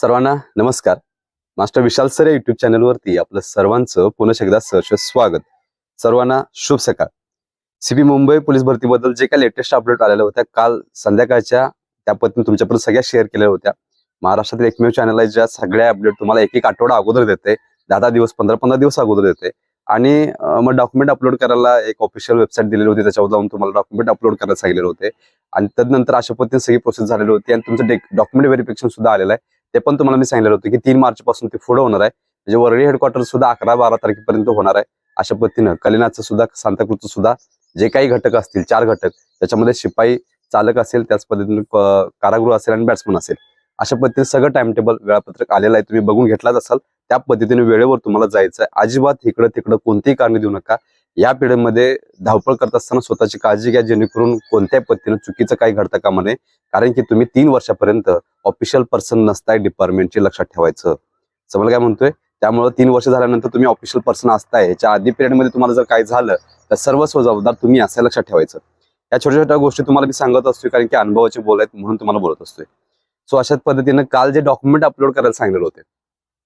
सर्वांना नमस्कार. Master Vishal sir या युट्यूब चॅनलवरती आपलं सर्वांचं पुन्हा एकदा सहर्ष स्वागत. सर्वांना शुभ सकाळ. सीबी मुंबई पोलीस भरतीबद्दल जे काही लेटेस्ट अपडेट आलेल्या होत्या काल संध्याकाळच्या त्या पद्धतीने तुमच्यापर्यंत सगळ्या शेअर केलेल्या होत्या. महाराष्ट्रातील एकमेव चॅनल आहे ज्या सगळ्या अपडेट तुम्हाला एक एक आठवडा अगोदर देते. दहा दहा दिवस पंधरा पंधरा दिवस अगोदर देते. आणि मग डॉक्युमेंट अपलोड करायला एक ऑफिशियल वेबसाईट दिलेली होती त्याच्यावर जाऊन तुम्हाला डॉक्युमेंट अपलोड करायला सांगितले होते. आणि तदनंतर अशा पद्धतीने सगळी प्रोसेस झालेली होती. आणि तुमचं डॉक्युमेंट व्हेरिफिकेशन सुद्धा आलेलं आहे. ते पण तुम्हाला मी सांगितलं होतं की तीन मार्च पासून ते पुढे होणार आहे. म्हणजे वरळी हेडक्वार्टर सुद्धा अकरा बारा तारखेपर्यंत होणार आहे. अशा पद्धतीनं कलिनाचं सुद्धा सांताक्रूजचं सुद्धा जे काही घटक असतील चार घटक त्याच्यामध्ये शिपाई चालक असेल त्याच पद्धतीने कारागृह असेल आणि बॅट्समन असेल. अशा पद्धतीने सगळं टाइम टेबल वेळापत्रक आलेलं आहे. तुम्ही बघून घेतलाच असाल. त्या पद्धतीने वेळेवर तुम्हाला जायचं आहे. अजिबात इकडं तिकडं कोणतीही कारणे देऊ नका. या पिढीमध्ये धावपळ करत असताना स्वतःची काळजी घ्या जेणेकरून कोणत्याही पद्धतीने चुकीचं काही घडतं कामा नये. कारण की तुम्ही तीन वर्षापर्यंत ऑफिशियल पर्सन नसताय डिपार्टमेंटची लक्षात ठेवायचं. समजा काय म्हणतोय? त्यामुळे तीन वर्ष झाल्यानंतर तुम्ही ऑफिशियल पर्सन असताय. याच्या आधी पिरियडमध्ये तुम्हाला जर काय झालं तर सर्वस्व जबाबदार तुम्ही असं लक्षात ठेवायचं. या छोट्या छोट्या गोष्टी तुम्हाला मी सांगत असतोय कारण की अनुभवाचे बोल आहेत म्हणून तुम्हाला बोलत असतोय. सो अशाच पद्धतीनं काल जे डॉक्युमेंट अपलोड करायला सांगितले होते.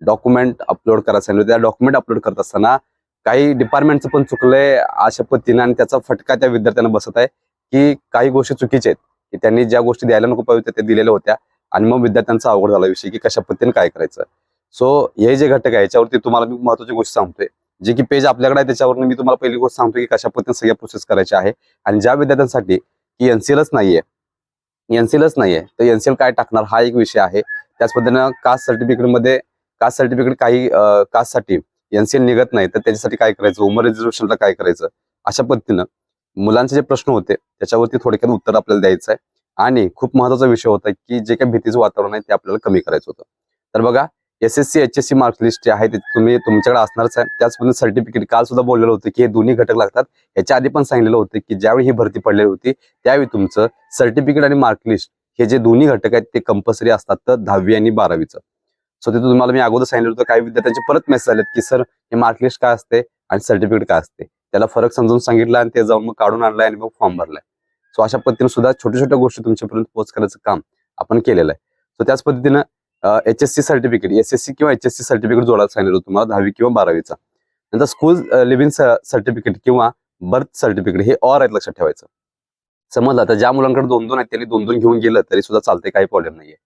डॉक्युमेंट अपलोड करायला सांगितले होते. त्या डॉक्युमेंट अपलोड करत असताना काही डिपार्टमेंटचं पण चुकलंय अशा पद्धतीनं आणि त्याचा फटका त्या विद्यार्थ्यांना बसत आहे की काही गोष्टी चुकीच्या आहेत की त्यांनी ज्या गोष्टी द्यायला नको पाहिजे त्या दिलेल्या होत्या आणि मग विद्यार्थ्यांचा अवघड झाला विषय की कशा पद्धतीने काय करायचं. सो हे जे घटक आहे याच्यावरती तुम्हाला मी महत्वाची गोष्ट सांगतोय जे की पेज आपल्याकडे आहे त्याच्यावर मी तुम्हाला पहिली गोष्ट सांगतो की कशा पद्धतीने सगळ्या प्रोसेस करायची आहे आणि ज्या विद्यार्थ्यांसाठी की एनसीएलच नाहीये एनसीएलच नाहीये तर एनसीएल काय टाकणार हा एक विषय आहे. त्याच पद्धतीनं कास्ट सर्टिफिकेटमध्ये कास्ट सर्टिफिकेट काही कास्टसाठी एनसीएल निघत नाही तर त्याच्यासाठी काय करायचं? उमर रिझर्वेशनला काय करायचं? अशा पद्धतीनं मुलांचे जे प्रश्न होते त्याच्यावरती थोडक्यात उत्तर आपल्याला द्यायचं आहे आणि खूप महत्त्वाचा विषय होता की जे काही भीतीचं वातावरण आहे ते आपल्याला कमी करायचं होतं. तर बघा S S C H S C marks list जे आहे ते तुम्ही तुमच्याकडे असणारच आहे. त्याचप्रमाणे सर्टिफिकेट काल सुद्धा बोललेलं होतं की हे दोन्ही घटक लागतात. याच्या आधी पण सांगितलेलं होतं की ज्यावेळी ही भरती पडलेली होती त्यावेळी तुमचं सर्टिफिकेट आणि मार्क लिस्ट हे जे दोन्ही घटक आहेत ते कंपल्सरी असतात तर दहावी आणि बारावीचं. सो तिथं तुम्हाला मी अगोदर सांगितलं होतं काही विद्यार्थ्यांचे परत मेसेज आलेत की सर हे मार्क लिस्ट काय असते आणि सर्टिफिकेट काय असते? त्याला फरक समजून सांगितलं आणि ते जाऊन मग काढून आणलाय आणि मग फॉर्म भरलाय. सो अशा पद्धतीने सुद्धा छोट्या छोट्या गोष्टी तुमच्यापर्यंत पोहोच करायचं काम आपण केलेलं आहे. सो त्याच पद्धतीनं H S C certificate S S C किंवा एच एस सी सर्टिफिकेट जोडायला सांगितलं होतं तुम्हाला दहावी किंवा बारावीचा. नंतर स्कूल लिव्हिंग सर्टिफिकेट किंवा बर्थ सर्टिफिकेट हे ऑर आहेत लक्षात ठेवायचं. समजलं? तर ज्या मुलांकडे दोन दोन आहेत त्यांनी दोन दोन घेऊन गेलं तरी सुद्धा चालते काही प्रॉब्लेम नाहीये.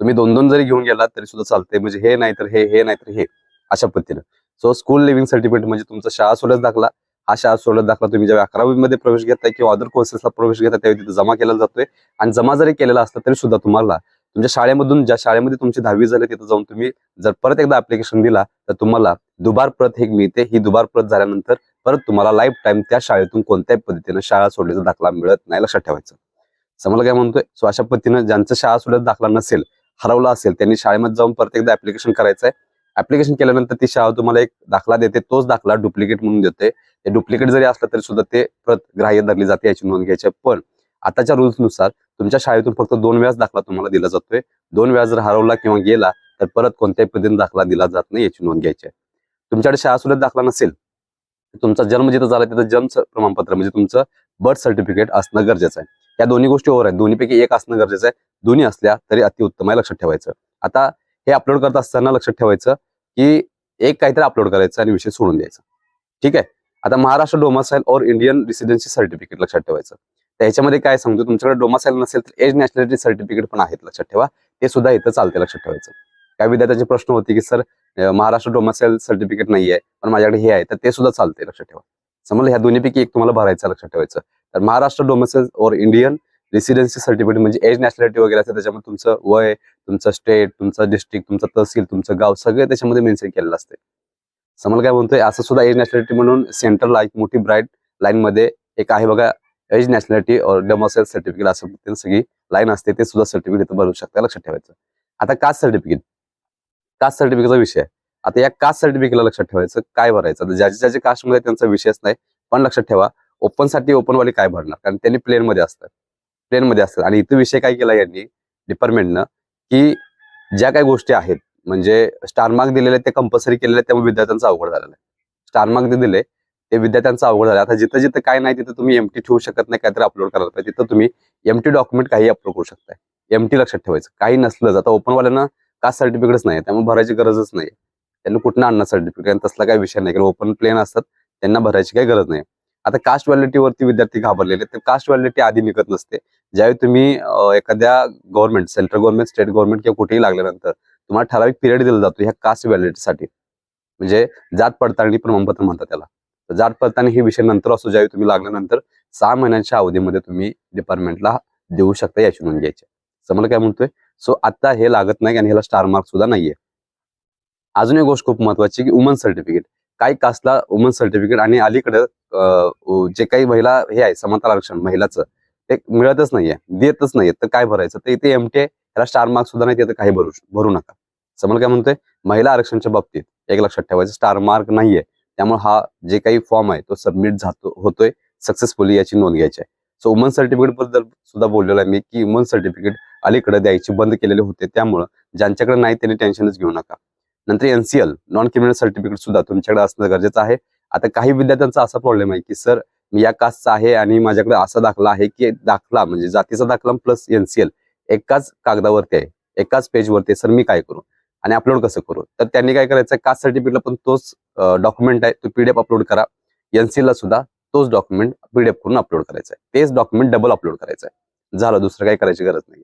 तुम्ही दोन दोन जरी घेऊन गेलात तरी सुद्धा चालते म्हणजे हे नाही तर हे हे नाही तर हे. अशा पद्धतीनं. सो स्कूल लिव्हिंग सर्टिफिकेट म्हणजे तुमचा शाळा सोडत दाखला. हा शाळा सोडत दाखला तुम्ही जेव्हा अकरावी मध्ये प्रवेश घेताय किंवा अदर कोर्सेसला प्रवेश घेता त्यावेळी तिथे जमा केला जातोय. आणि जमा जरी केलेला असला तरी सुद्धा तुम्हाला तुमच्या शाळेमधून ज्या शाळेमध्ये तुमची दहावी झाली तिथे जाऊन तुम्ही जर परत एकदा अप्लिकेशन दिला तर तुम्हाला दुबार प्रत हे मिळते. ही दुबार प्रत झाल्यानंतर परत तुम्हाला लाईफ टाईम त्या शाळेतून कोणत्याही पद्धतीनं शाळा सोडल्याचा दाखला मिळत नाही लक्षात ठेवायचं. समजा काय म्हणतोय? सो अशा पद्धतीनं ज्यांचं शाळा सोडण्याचा दाखला नसेल हरवला असेल त्यांनी शाळेमध्ये जाऊन परत एकदा ऍप्लिकेशन करायचं आहे ऍप्लिकेशन केल्यानंतर ती शाळा तुम्हाला एक दाखला देते तोच दाखला डुप्लिकेट म्हणून देते. ते डुप्लिकेट जरी असलं तरी सुद्धा ते प्रत ग्राह्य धरली जाते याची नोंद घ्यायची आहे. पण आताच्या rules नुसार तुमच्या शाळेतून फक्त दोन वेळाच दाखला तुम्हाला दिला जातोय. दोन वेळा जर हरवला किंवा गेला तर परत कोणत्याही पद्धतीने दाखला दिला जात नाही याची नोंद घ्यायची आहे. तुमच्याकडे शाळा सुद्धा दाखला नसेल तुमचा जन्म जिथं झाला तिथं जन्म प्रमाणपत्र म्हणजे तुमचं बर्थ सर्टिफिकेट असणं गरजेचं आहे. या दोन्ही गोष्टी ओव्हर आहेत. दोन्हीपैकी एक असणं गरजेचं आहे. दोन्ही असल्या तरी अतिउत्तम आहे लक्षात ठेवायचं. आता हे अपलोड करत असताना लक्षात ठेवायचं की एक काहीतरी अपलोड करायचं आणि विषय सोडून द्यायचा. ठीक आहे? आता महाराष्ट्र डोमासाईल और इंडियन रेसिडेन्सी सर्टिफिकेट लक्षात ठेवायचं. तर ह्याच्यामध्ये काय सांगतो? तुमच्याकडे डोमासाईल नसेल तर एज नॅशनॅलिटी सर्टिफिकेट पण आहेत लक्षात ठेवा. ते सुद्धा इथं चालते लक्षात ठेवायचं. काही विद्यार्थ्यांचे प्रश्न होते की सर महाराष्ट्र डोमासाईल सर्टिफिकेट नाही आहे पण माझ्याकडे हे आहे. तर ते सुद्धा चालते लक्षात ठेवा. समजलं? ह्या दोन्हीपैकी एक तुम्हाला भरायचं लक्षात ठेवायचं. तर महाराष्ट्र डोमासाईल और इंडियन रेसिडेन्सी सर्टिफिकेट म्हणजे एज नॅशनॅलिटी वगैरे असते त्याच्यामध्ये तुमचं वय तुमचं स्टेट तुमचं डिस्ट्रिक्ट तुमचं तहसील तुमचं गाव सगळे त्याच्यामध्ये मेन्शन केलेलं असते समजा काय म्हणतोय? असं सुद्धा एज नॅशनॅलिटी म्हणून सेंट्रल एक मोठी ब्राईट लाईन मध्ये एक आहे बघा एज नॅशनॅलिटी और डेमोसाईल सर्टिफिकेट असं सगळी लाईन असते ते सुद्धा सर्टिफिकेट इथं भरू शकता लक्षात ठेवायचं. आता कास्ट सर्टिफिकेट कास्ट सर्टिफिकेटचा विषय आहे. आता या कास्ट सर्टिफिकेटला लक्षात ठेवायचं काय भरायचं? आता ज्याच्या ज्याच्या कास्टमध्ये त्यांचा विषयच नाही पण लक्षात ठेवा ओपनसाठी ओपन वाले काय भरणार? कारण त्यांनी प्लेन मध्ये असतात. प्लेन मध्ये असतात. आणि इथं विषय काय केला यांनी? डिपार्टमेंटनं की ज्या काही गोष्टी आहेत म्हणजे स्टारमार्क दिलेले ते कंपल्सरी केलेले त्यामुळे विद्यार्थ्यांचा अवघड झालेला आहे. स्टारमार्क जे दिले ते विद्यार्थ्यांचा अवघड झाला. आता जिथं जिथं काय नाही तिथं तुम्ही एमटी ठेवू शकत नाही काहीतरी अपलोड करायला पाहिजे. तिथं तुम्ही एमटी डॉक्युमेंट काही अपलोड करू शकताय. एमटी लक्षात ठेवायचं. काही नसलं आता ओपन वाल्यांना कास्ट सर्टिफिकेटच नाही त्यामुळे भरायची गरजच नाही. त्यांना कुठनं आणणार सर्टिफिकेट तसला काही विषय नाही. कारण ओपन प्लेन असतात त्यांना भरायची काही गरज नाही. आता कास्ट व्हॅलिटीवरती विद्यार्थी घाबरलेले तर कास्ट व्हॅलिटी आधी निघत नसते. ज्यावेळी तुम्ही एखाद्या government central government state government किंवा कुठेही लागल्यानंतर तुम्हाला ठराविक पिरियड दिला जातो ह्या कास्ट व्हॅलिटीसाठी म्हणजे जात पडताळणी प्रमाणपत्र म्हणतात त्याला. जात पडताळणी हे विषय नंतर असतो ज्यावेळी तुम्ही लागल्यानंतर सहा महिन्यांच्या अवधीमध्ये तुम्ही डिपार्टमेंटला देऊ शकता याची नोंद घ्यायची. समजा काय म्हणतोय? सो आता हे लागत नाही आणि ह्याला स्टार मार्क सुद्धा नाहीये. अजून एक गोष्ट खूप महत्वाची की वुमन सर्टिफिकेट काही कास्टला वुमन सर्टिफिकेट आणि अलीकडे जे काही महिला हे आहे समता आरक्षण महिलाचं ते मिळतच नाहीये देतच नाहीये. तर काय भरायचं? तर इथे एमटी याला स्टार मार्क सुद्धा नाही तिथे काही भरू भरू नका. समजा काय म्हणतोय? महिला आरक्षणच्या बाबतीत एक लक्षात ठेवायचं स्टार मार्क नाहीये. त्यामुळे हा जे काही फॉर्म आहे तो सबमिट जातो होतोय सक्सेसफुली याची नोंद घ्यायची आहे. सो वुमन सर्टिफिकेटबद्दल सुद्धा बोललेलो आहे मी की वुमन सर्टिफिकेट अलीकडे द्यायची बंद केलेले होते. त्यामुळं ज्यांच्याकडे नाही त्यांनी टेन्शनच घेऊ नका. नंतर एनसीएल नॉन क्रिमिनल सर्टिफिकेट सुद्धा तुमच्याकडे असणं गरजेचं आहे. आता काही विद्यार्थ्यांचा असा प्रॉब्लेम आहे की सर मी या कास्टचा आहे आणि माझ्याकडे असा दाखला आहे की दाखला म्हणजे जातीचा दाखला प्लस एनसीएल एकाच कागदावरती आहे एकाच पेजवरती आहे. सर मी काय करू? आणि अपलोड कसं करू? तर त्यांनी काय करायचं कास्ट सर्टिफिकेटला पण तोच डॉक्युमेंट आहे तो पीडीएफ अपलोड करा. एनसीएल ला सुद्धा तोच डॉक्युमेंट पीडीएफ करून अपलोड करायचा आहे. तेच डॉक्युमेंट डबल अपलोड करायचं आहे. झालं दुसरं काही करायची गरज नाही.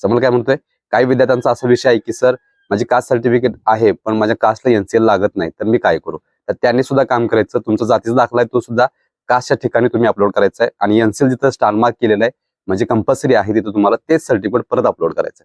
समोर काय म्हणतोय? काही विद्यार्थ्यांचा असा विषय आहे की सर माझी कास्ट सर्टिफिकेट आहे पण माझ्या कास्टला एनसीएल लागत नाही तर मी काय करू? तर त्यांनी सुद्धा काम करायचं तुमचा जातीचा दाखला आहे तो सुद्धा कास्टच्या ठिकाणी तुम्ही अपलोड करायचा आहे. आणि एनसीएल जिथं स्टार मार्क केलेलं आहे म्हणजे कंपल्सरी आहे तिथं तुम्हाला तेच सर्टिफिकेट परत अपलोड करायचं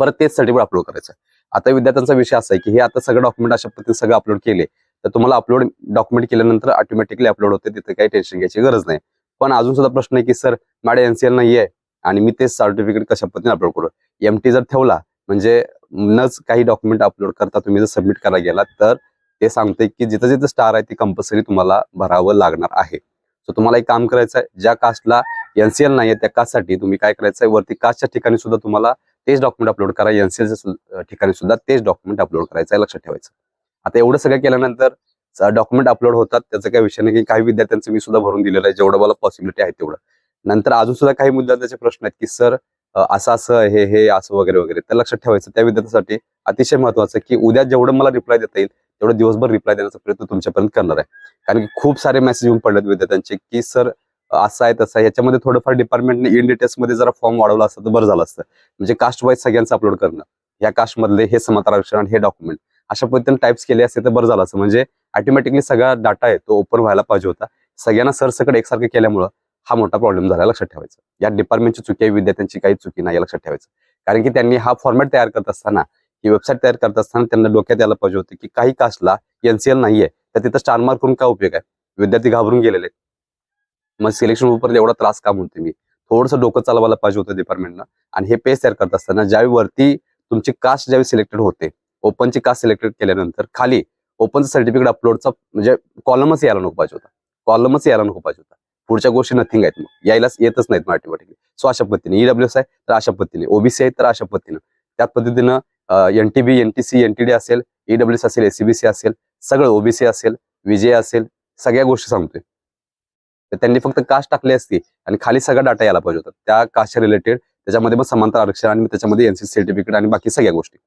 परत तेच सर्टिफिकेट अपलोड करायचं आहे. आता विद्यार्थ्यांचा विषय असा आहे की हे आता सगळं डॉक्युमेंट अशा पद्धतीने सगळं अपलोड केले तर तुम्हाला अपलोड डॉक्युमेंट केल्यानंतर ऑटोमॅटिकली अपलोड होते तिथे काही टेन्शन घ्यायची गरज नाही. पण अजून सुद्धा प्रश्न आहे की सर माझ्या एनसीएल नाही आहे आणि मी तेच सर्टिफिकेट कशा पद्धतीने अपलोड करू? एमटी जर ठेवला म्हणजे नच काही डॉक्युमेंट अपलोड करता तुम्ही जर सबमिट करायला गेला तर ते सांगते की जिथं जिथं स्टार आहे ते कंपल्सरी तुम्हाला भरावं लागणार आहे. सो तुम्हाला एक काम करायचं आहे ज्या कास्टला एनसीएल नाही आहे त्या कास्टसाठी तुम्ही काय करायचं आहे वरती कास्टच्या ठिकाणी सुद्धा तुम्हाला तेच डॉक्युमेंट अपलोड करा एनसीएलच्या ठिकाणी सुद्धा तेच डॉक्युमेंट अपलोड करायचं आहे लक्षात ठेवायचं. आता एवढं सगळं केल्यानंतर डॉक्युमेंट अपलोड होतात त्याचा काही विषय नाही की काही विद्यार्थ्यांचं मी सुद्धा भरून दिलेलं आहे जेवढं मला पॉसिबिलिटी आहे तेवढं. नंतर अजून सुद्धा काही विद्यार्थ्यांचे प्रश्न आहेत की सर असं असं हे हे असं वगैरे वगैरे. तर लक्षात ठेवायचं त्या विद्यार्थ्यासाठी अतिशय महत्वाचं की उद्या जेवढं मला रिप्लाय देता येईल तेवढं दिवसभर रिप्लाय देण्याचा प्रयत्न तुमच्यापर्यंत करणार आहे. कारण की खूप सारे मेसेज येऊन पडलेत विद्यार्थ्यांचे की सर असं आहे तसं आहे. याच्यामध्ये थोडंफार डिपार्टमेंटने इन डिटेल्समध्ये जरा फॉर्म वाढवला असतं तर बरं झालं असतं. म्हणजे कास्ट वाईज सगळ्यांचं अपलोड करणं. या कास्ट मधले हे समांतर आरक्षण हे डॉक्युमेंट अशा पद्धतीने टाइप्स केले असते तर बरं झालं असं म्हणजे ऑटोमॅटिकली सगळा डाटा आहे तो ओपन व्हायला पाहिजे होता. सगळ्यांना सरसकट एकसारखं केल्यामुळं हा मोठा प्रॉब्लेम झाला लक्षात ठेवायचं. या डिपार्टमेंटची चुकी आहे विद्यार्थ्यांची काही चुकी नाही या लक्षात ठेवायचं. कारण की त्यांनी हा फॉर्मॅट तयार करत असताना ही वेबसाईट तयार करत असताना त्यांना डोक्यात यायला पाहिजे होते की काही कास्टला एनसीएल नाहीये तर तिथं स्टार मार्क करून काय उपयोग आहे? विद्यार्थी घाबरून गेलेले मग सिलेक्शन उपर एवढा त्रास का म्हणते मी? थोडंसं डोकं चालवायला पाहिजे होतं डिपार्टमेंटनं आणि हे पेज तयार करत असताना ज्यावेळी वरती तुमची कास्ट ज्यावेळी सिलेक्टेड होते ओपनची कास्ट सिलेक्टेड केल्यानंतर खाली ओपनचं सर्टिफिकेट अपलोडचा म्हणजे कॉलमच यायला नको पाहिजे होता. कॉलमच यायला नको पाहिजे होता. पुढच्या गोष्टी नथिंग आहेत मग. यायलाच येतच नाहीत मराठी ऑटोमॅटिकली सो अशा पद्धतीने. ईडब्ल्यूएस आहे तर अशा पद्धतीने. ओबीसी आहे तर अशा पद्धतीनं. त्या पद्धतीनं एनटीबी एनटीसी एनटीडी असेल ईडब्ल्यूएस असेल एसीबीसी असेल सगळं ओबीसी असेल विजय असेल सगळ्या गोष्टी सांगतोय. तर त्यांनी फक्त कास्ट टाकली असती आणि खाली सगळा डाटा यायला पाहिजे होता. त्या कास्टच्या रिलेटेड त्याच्यामध्ये मग समांतर आरक्षण आणि त्याच्यामध्ये एनसी सर्टिफिकेट आणि बाकी सगळ्या गोष्टी.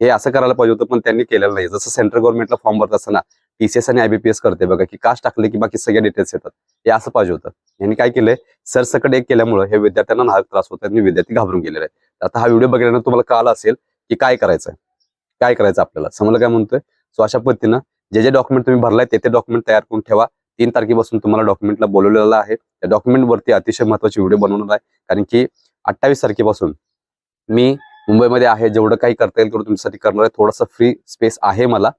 हे असं करायला पाहिजे होतं पण त्यांनी केलेलं नाही. जसं सेंट्रल गव्हर्नमेंटला फॉर्म भरत असताना पीसीएस आणि आयबीपीएस करते बघा की कास्ट टाकले की बाकी सगळ्या डिटेल्स येतात. हे असं पाहिजे होतं. यांनी काय केलंय? सरसकट एक केल्यामुळे हे विद्यार्थ्यांना नाहक त्रास होत आणि विद्यार्थी घाबरून गेलेले आहेत. आता हा व्हिडिओ बघितल्यानंतर तुम्हाला कळालं असेल की काय करायचं काय करायचं आपल्याला? समजलं काय म्हणतोय? सो अशा पद्धतीनं जे जे डॉक्युमेंट तुम्ही भरलाय ते ते डॉक्युमेंट तयार करून ठेवा. तीन तारखेपासून तुम्हाला डॉक्युमेंटला बोलवलेलं आहे. त्या डॉक्युमेंट वरती अतिशय महत्वाची व्हिडिओ बनवणार आहे. कारण की अठ्ठावीस तारखेपासून मी मुंबईमध्ये आहे. जेवढं काही करता येईल तेवढं तुमच्यासाठी करणार आहे. थोडासा फ्री स्पेस आहे मला.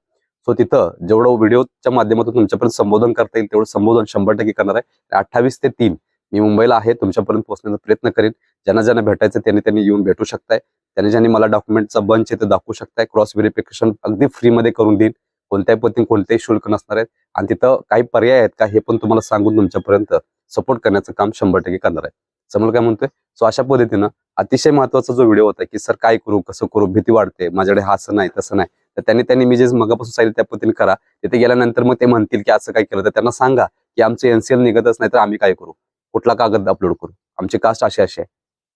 सो तिथं जेवढं व्हिडिओच्या माध्यमातून तुमच्यापर्यंत संबोधन करता येईल तेवढं संबोधन शंभर टक्के करणार आहे. अठ्ठावीस ते तीन मी मुंबईला आहे तुमच्यापर्यंत पोहोचण्याचा प्रयत्न करेन. ज्यांना ज्यांना भेटायचं त्यांनी त्यांनी येऊन भेटू शकताय. त्यांनी ज्यांनी मला डॉक्युमेंटचा बंच आहे ते दाखवू शकताय. क्रॉस व्हेरिफिकेशन अगदी फ्रीमध्ये करून देईन. कोणत्याही पद्धतीने कोणतेही शुल्क नसणार आहेत. आणि तिथं काही पर्याय आहेत का हे पण तुम्हाला सांगून तुमच्यापर्यंत सपोर्ट करण्याचं काम शंभर टक्के करणार आहे. समोर काय म्हणतोय? सो अशा पद्धतीनं अतिशय महत्त्वाचा जो व्हिडिओ होता की सर काय करू? कसं करू? भीती वाढते. माझ्याकडे हा असं नाही तसं नाही. तर त्यांनी त्यांनी मी जे मगापासून सांगितलं त्या पद्धतीने करा. तिथे गेल्यानंतर मग ते म्हणतील की असं काय केलं. तर त्यांना सांगा की आमचं एनसीएल निघतच नाही तर आम्ही काय करू? कुठला कागद अपलोड करू? आमची कास्ट अशी अशी आहे.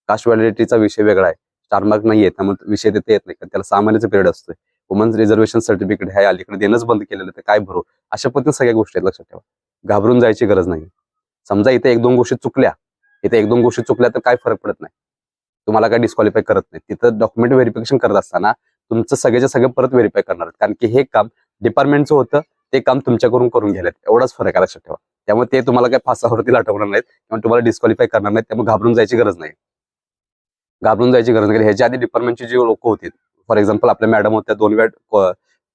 कास्ट व्हॅलिडिटीचा विषय वेगळा आहे. स्टार मार्क नाहीये त्यामुळे विषय देता येत नाही. कारण त्याला सामान्यचा पिरियड असतोय. वुमन्स रिझर्वेशन सर्टिफिकेट हे अलीकडे देणंच बंद केलेलं तर काय भरू? अशा पद्धतीने सगळ्या गोष्टी आहेत लक्षात ठेवा. घाबरून जायची गरज नाही. समजा इथे एक दोन गोष्टी चुकल्या. इथे एक दोन गोष्टी चुकल्या तर काय फरक पडत नाही. तुम्हाला काय डिस्क्वालिफाय करत नाही. तिथं डॉक्युमेंट व्हेरिफिकेशन करत असताना तुमचं सगळ्याच्या सगळं परत व्हेरीफाय करणार कारण की हे काम डिपार्टमेंटचं होतं ते काम तुमच्याकडून करून घ्यायला एवढाच फरक आहे लक्षात ठेवा. त्यामुळे ते तुम्हाला काही फासावरती लाटवणार नाहीत किंवा तुम्हाला डिस्क्वालिफाय करणार नाहीत. त्यामुळे घाबरून जायची गरज नाही. घाबरून जायची गरज नाही. ह्याच्या आधी डिपार्टमेंटची जी लोक होती फॉर एक्झाम्पल आपल्या मॅडम होत्या दोन वेळ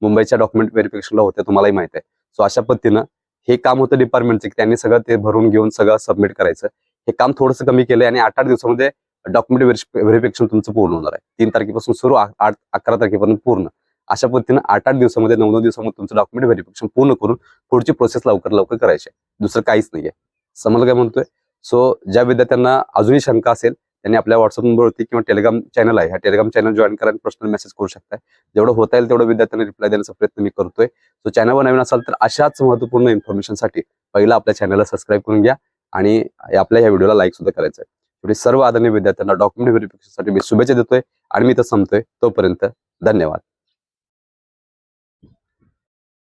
मुंबईच्या डॉक्युमेंट व्हेरिफिकेशनला होत्या तुम्हालाही माहिती आहे. सो अशा पद्धतीनं हे काम होतं डिपार्टमेंटचं की त्यांनी सगळं ते भरून घेऊन सगळं सबमिट करायचं. हे काम थोडंसं कमी केलंय आणि आठ आठ दिवसामध्ये डॉक्युमेंट व्हेरिफिकेशन तुमचं पूर्ण होणार आहे. तीन तारखेपासून सुरू आठ अकरा तारखेपर्यंत पूर्ण. अशा पद्धतीनं आठ आठ दिवसामध्ये नऊ नऊ दिवसामध्ये तुमचं डॉक्युमेंट व्हेरिफिकेशन पूर्ण करून पुढची प्रोसेस लवकर लवकर करायची आहे. दुसरं काहीच नाहीये समजलं काय म्हणतोय? सो ज्या विद्यार्थ्यांना अजूनही शंका असेल त्यांनी आपल्या व्हॉट्सअप नंबरवरती किंवा टेलिग्राम चॅनल आहे. ह्या टेलिग्राम चॅनल जॉईन करा आणि पर्सनल मेसेज करू शकताय. जेवढं होता येईल तेवढं विद्यार्थ्यांना रिप्लाय देण्याचा प्रयत्न मी करतोय. सो चॅनलवर नवीन असाल तर अशाच महत्त्वपूर्ण इन्फॉर्मेशनसाठी पहिला आपल्या चॅनलला सबस्क्राईब करून घ्या आणि आपल्या ह्या व्हिडिओला लाईक सुद्धा करायचं आहे शेवटी सर्व आदरणीय विद्यार्थ्यांना डॉक्युमेंट व्हेरिफिकेशनसाठी मी शुभेच्छा देतोय आणि मी तर संपतोय. तोपर्यंत धन्यवाद.